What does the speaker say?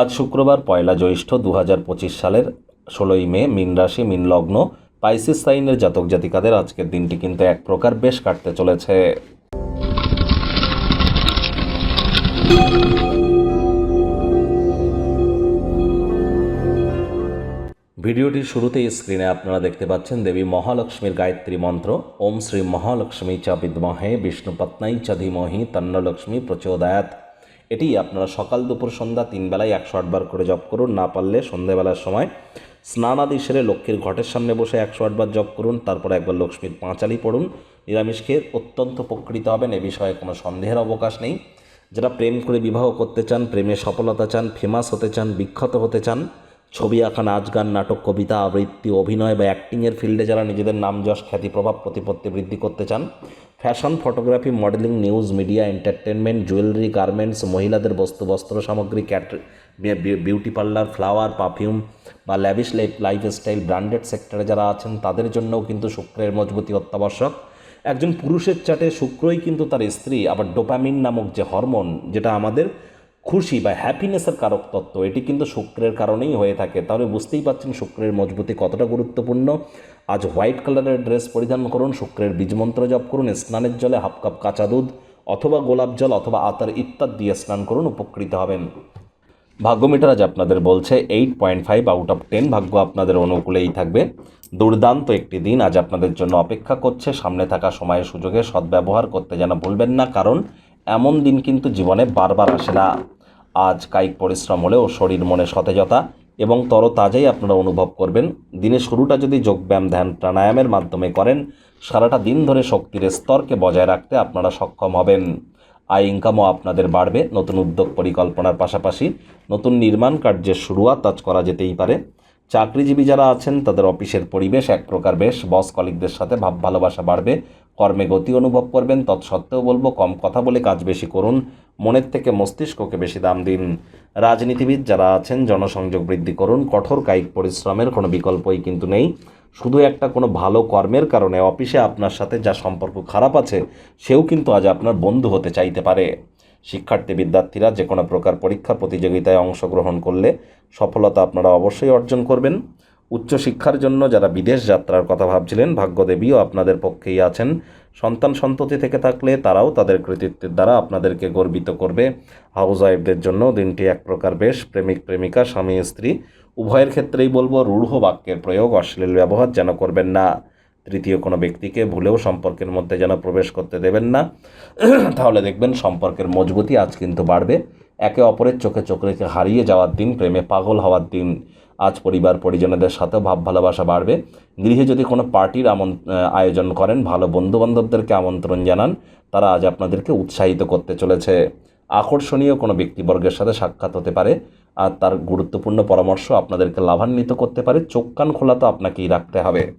আজ শুক্রবার পয়লা জ্যৈষ্ঠ দু হাজার পঁচিশ সালের ষোলোই মে মিন রাশি, মিন লগ্ন, পাইসিস সাইনের জাতক জাতিকাদের আজকের দিনটি কিন্তু এক প্রকার বেশ কাটতে চলেছে। ভিডিওটির শুরুতেই স্ক্রিনে আপনারা দেখতে পাচ্ছেন দেবী মহালক্ষ্মীর গায়ত্রী মন্ত্র। ওম শ্রী মহালক্ষ্মী চ বিদ্মহে বিষ্ণুপত্নাই চ ধীমহি, তন্নলক্ষ্মী প্রচোদয়াত এটি আপনারা সকাল, দুপুর, সন্ধ্যা তিন বেলায় একশো আটবার করে জপ করুন। না পারলে সন্ধেবেলার সময় স্নান আদি সেরে লক্ষ্মীর ঘটের সামনে বসে একশো আটবার জপ করুন। তারপর একবার লক্ষ্মীর পাঁচালি পড়ুন। নিরামিষ খেয়ে অত্যন্ত উপকৃত হবেন। এ বিষয়ে কোনো সন্দেহের অবকাশ নেই। যারা প্রেম করে বিবাহ করতে চান, প্রেমে সফলতা চান ফেমাস হতে চান, বিখ্যাত হতে চান, ছবি আঁকা, নাচ গান, নাটক, কবিতা, আবৃত্তি, অভিনয় বা অ্যাক্টিংয়ের ফিল্ডে যারা নিজেদের নাম, যশ, খ্যাতি, প্রভাব, প্রতিপত্তি বৃদ্ধি করতে চান fashion, photography, modelling, news, media entertainment jewellery, garments, মহিলাদের বস্তু বস্ত্র সামগ্রী ক্যাট বিউটি পার্লার, ফ্লাওয়ার, পারফিউম বা ল্যাভিশ লাইফ লাইফস্টাইল, ব্র্যান্ডেড সেক্টরে যারা আছেন, তাদের জন্যও কিন্তু শুক্রের মজবুতি অত্যাবশ্যক। একজন পুরুষের চাটে শুক্রই কিন্তু তার স্ত্রী, আবার ডোপামিন নামক যে হরমোন, যেটা আমাদের খুশি বা হ্যাপিনেসের কারক তত্ত্ব, এটি কিন্তু শুক্রের কারণেই হয়ে থাকে। তাহলে বুঝতেই পারছেন শুক্রের মজবুতি কতটা গুরুত্বপূর্ণ। আজ হোয়াইট কালারের ড্রেস পরিধান করুন, শুক্রের বীজমন্ত্র জপ করুন, স্নানের জলে হাফ কাপ কাঁচা দুধ অথবা গোলাপ জল অথবা আতার ইত্যাদি দিয়ে স্নান করুন, উপকৃত হবেন। ভাগ্যমিটার আজ আপনাদের বলছে eight point five out of ten ভাগ্য আপনাদের অনুকূলেই থাকবে। দুর্দান্ত একটি দিন, আজ আপনাদের জন্য অপেক্ষা করছে, সামনে থাকা সময়ের সুযোগে সদ্ব্যবহার করতে যেন ভুলবেন না, কারণ এমন দিন কিন্তু জীবনে বারবার আসে না। আজ কায়িক পরিশ্রম হলেও শরীর মনে সতেজতা এবং তরতাজাই আপনারা অনুভব করবেন। দিনের শুরুটা যদি যোগব্যায়াম ধ্যান প্রাণায়ামের মাধ্যমে করেন, সারাটা দিন ধরে শক্তির স্তরকে বজায় রাখতে আপনারা সক্ষম হবেন। আয় ইনকামও আপনাদের বাড়বে। নতুন উদ্যোগ পরিকল্পনার পাশাপাশি নতুন নির্মাণ কার্যের শুরুয়াত আজ করা যেতেই পারে। চাকরিজীবী যারা আছেন, তাদের অফিসের পরিবেশ এক প্রকার বেশ। বস কলিকদের সাথে ভাব ভালোবাসা বাড়বে। কর্মে গতি অনুভব করবেন, তৎসত্ত্বেও বলব, কম কথা বলে কাজ বেশি করুন, মনের থেকে মস্তিষ্ককে বেশি দাম দিন। রাজনীতিবিদ যারা আছেন, জনসংযোগ বৃদ্ধি করুন, কঠোর কায়িক পরিশ্রমের কোনো বিকল্পই কিন্তু নেই। শুধু একটা কোনো ভালো কর্মের কারণে অফিসে আপনার সাথে যা সম্পর্ক খারাপ আছে, সেও কিন্তু আজ আপনার বন্ধু হতে চাইতে পারে। শিক্ষার্থী, বিদ্যার্থীরা যে কোনো প্রকার পরীক্ষা প্রতিযোগিতায় অংশগ্রহণ করলে সফলতা আপনারা অবশ্যই অর্জন করবেন। উচ্চশিক্ষার জন্য যারা বিদেশ যাত্রার কথা ভাবছিলেন, ভাগ্যদেবীও আপনাদের পক্ষেই আছেন। সন্তান সন্ততি থেকে থাকলে তারাও তাদের কৃতিত্বের দ্বারা আপনাদেরকে গর্বিত করবে। হাউস ওয়াইফদের জন্য দিনটি এক প্রকার বেশ প্রেমিক প্রেমিকা, স্বামী, স্ত্রী। উভয়ের ক্ষেত্রেই বলব, রূঢ় বাক্যের প্রয়োগ, অশ্লীল ব্যবহার যেন করবেন না। তৃতীয় কোনো ব্যক্তিকে ভুলেও সম্পর্কের মধ্যে যেন প্রবেশ করতে দেবেন না। তাহলে দেখবেন সম্পর্কের মজবুতি আজ কিন্তু বাড়বে। একে অপরের চোখে চোখ রেখে হারিয়ে যাওয়ার দিন, প্রেমে পাগল হওয়ার দিন। আজ পরিবার পরিজনদের সাথেও ভাব ভালোবাসা বাড়বে। গৃহে যদি কোনো পার্টির আমন আয়োজন করেন, ভালো বন্ধুবান্ধবদেরকে আমন্ত্রণ জানান। তারা আজ আপনাদেরকে উৎসাহিত করতে চলেছে। আকর্ষণীয় কোনো ব্যক্তিবর্গের সাথে সাক্ষাৎ হতে পারে। আর তার গুরুত্বপূর্ণ পরামর্শ আপনাদেরকে লাভান্বিত করতে পারে। চোখ কান খোলা তো আপনাকেই রাখতে হবে।